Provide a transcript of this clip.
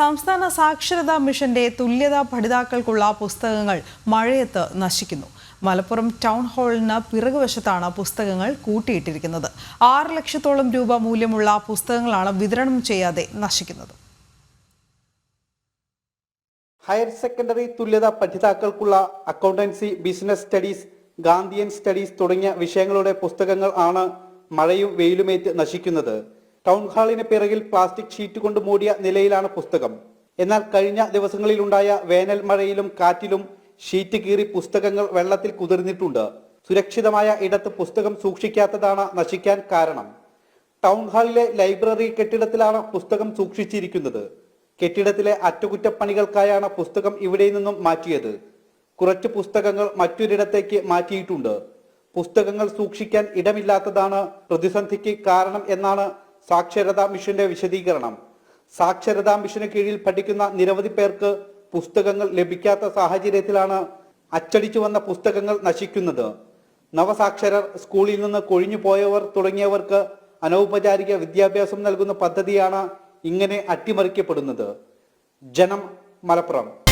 സംസ്ഥാന സാക്ഷരതാ മിഷന്റെ തുല്യതാ പഠിതാക്കൾക്കുള്ള പുസ്തകങ്ങൾ മഴയത്ത് നശിക്കുന്നു. മലപ്പുറം ടൗൺ ഹാളിന് പിറകുവശത്താണ് പുസ്തകങ്ങൾ കൂട്ടിയിട്ടിരിക്കുന്നത്. ആറ് ലക്ഷത്തോളം രൂപ മൂല്യമുള്ള പുസ്തകങ്ങളാണ് വിതരണം ചെയ്യാതെ നശിക്കുന്നത്. ഹയർ സെക്കൻഡറി തുല്യത പഠിതാക്കൾക്കുള്ള accountancy business studies Gandhian studies തുടങ്ങിയ വിഷയങ്ങളുടെ പുസ്തകങ്ങൾ ആണ് മഴയും വെയിലുമേറ്റ് നശിക്കുന്നത്. ടൗൺ ഹാളിന് പിറകിൽ പ്ലാസ്റ്റിക് ഷീറ്റ് കൊണ്ട് മൂടിയ നിലയിലാണ് പുസ്തകം. എന്നാൽ കഴിഞ്ഞ ദിവസങ്ങളിലുണ്ടായ വേനൽ മഴയിലും കാറ്റിലും ഷീറ്റ് കീറി പുസ്തകങ്ങൾ വെള്ളത്തിൽ കുതിർന്നിട്ടുണ്ട്. സുരക്ഷിതമായ ഇടത്ത് പുസ്തകം സൂക്ഷിക്കാത്തതാണ് നശിക്കാൻ കാരണം. ടൗൺ ഹാളിലെ ലൈബ്രറി കെട്ടിടത്തിലാണ് പുസ്തകം സൂക്ഷിച്ചിരിക്കുന്നത്. കെട്ടിടത്തിലെ അറ്റകുറ്റപ്പണികൾക്കായാണ് പുസ്തകം ഇവിടെ നിന്നും മാറ്റിയത്. കുറച്ച് പുസ്തകങ്ങൾ മറ്റൊരിടത്തേക്ക് മാറ്റിയിട്ടുണ്ട്. പുസ്തകങ്ങൾ സൂക്ഷിക്കാൻ ഇടമില്ലാത്തതാണ് പ്രതിസന്ധിക്ക് കാരണം എന്നാണ് സാക്ഷരതാ മിഷന്റെ വിശദീകരണം. സാക്ഷരതാ മിഷന് കീഴിൽ പഠിക്കുന്ന നിരവധി പേർക്ക് പുസ്തകങ്ങൾ ലഭിക്കാത്ത സാഹചര്യത്തിലാണ് അച്ചടിച്ചു വന്ന പുസ്തകങ്ങൾ നശിക്കുന്നത്. നവസാക്ഷരർ സ്കൂളിൽ നിന്ന് കൊഴിഞ്ഞു പോയവർ തുടങ്ങിയവർക്ക് അനൗപചാരിക വിദ്യാഭ്യാസം നൽകുന്ന പദ്ധതിയാണ് ഇങ്ങനെ അട്ടിമറിക്കപ്പെടുന്നത്. ജനം മലപ്പുറം.